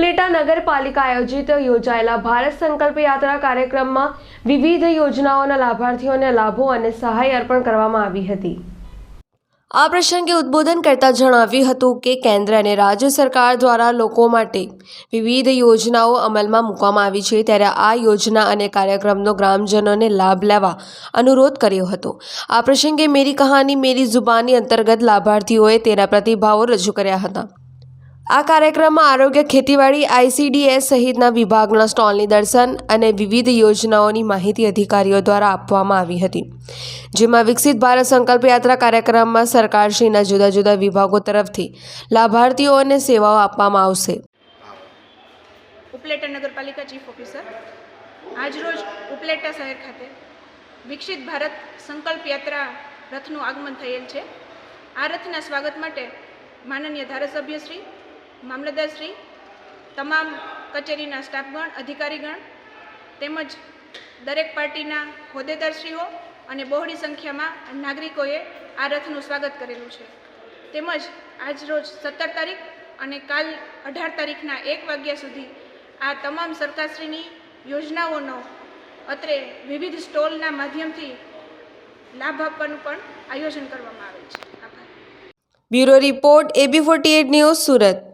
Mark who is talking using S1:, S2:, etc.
S1: નગરપાલિકા આયોજિત યોજાયેલા ભારત સંકલ્પ યાત્રા કાર્યક્રમમાં વિવિધ યોજનાઓના લાભાર્થીઓને લાભો અને સહાય અર્પણ કરવામાં આવી હતી. આ પ્રસંગે ઉદ્બોધન કરતા જણાવ્યું હતું કે, કેન્દ્ર અને રાજ્ય સરકાર દ્વારા લોકો માટે વિવિધ યોજનાઓ અમલમાં મૂકવામાં આવી છે. ત્યારે આ યોજના અને કાર્યક્રમનો ગ્રામજનોને લાભ લેવા અનુરોધ કર્યો હતો. આ પ્રસંગે મેરી કહાની, મેરી જુબાની અંતર્ગત લાભાર્થીઓએ તેના પ્રતિભાવો રજૂ કર્યા હતા. આ કાર્યક્રમમાં આરોગ્ય ખેતીવાડી આઈસીડીએસ સહિતના વિભાગના સ્ટોલની દર્શન અને વિવિધ યોજનાઓની માહિતી અધિકારીઓ દ્વારા આપવામાં આવી હતી. જેમાં વિકસિત ભારત સંકલ્પ યાત્રા કાર્યક્રમમાં સરકારશ્રીના જુદા જુદા વિભાગો તરફથી લાભાર્થીઓને સેવાઓ આપવામાં આવશે.
S2: ઉપલેટા નગરપાલિકા ચીફ ઓફિસર, આજરોજ ઉપલેટા શહેર ખાતે વિકસિત ભારત સંકલ્પ યાત્રા રથનું આગમન થયેલ છે. આ રથના સ્વાગત માટે માનનીય ધારાસભ્યશ્રી મામલતદારશ્રી, તમામ કચેરીના સ્ટાફગણ, અધિકારીગણ તેમજ દરેક પાર્ટીના હોદ્દેદારશ્રીઓ અને બહોળી સંખ્યામાં નાગરિકોએ આ રથનું સ્વાગત કરેલું છે. તેમજ આજ રોજ સત્તર તારીખ અને કાલ અઢાર તારીખના એક વાગ્યા સુધી આ તમામ સરકારશ્રીની યોજનાઓનો અત્રે વિવિધ સ્ટોલના માધ્યમથી લાભ આપવાનું પણ આયોજન કરવામાં આવેલ છે.
S1: Bureau report, AB forty news Surat.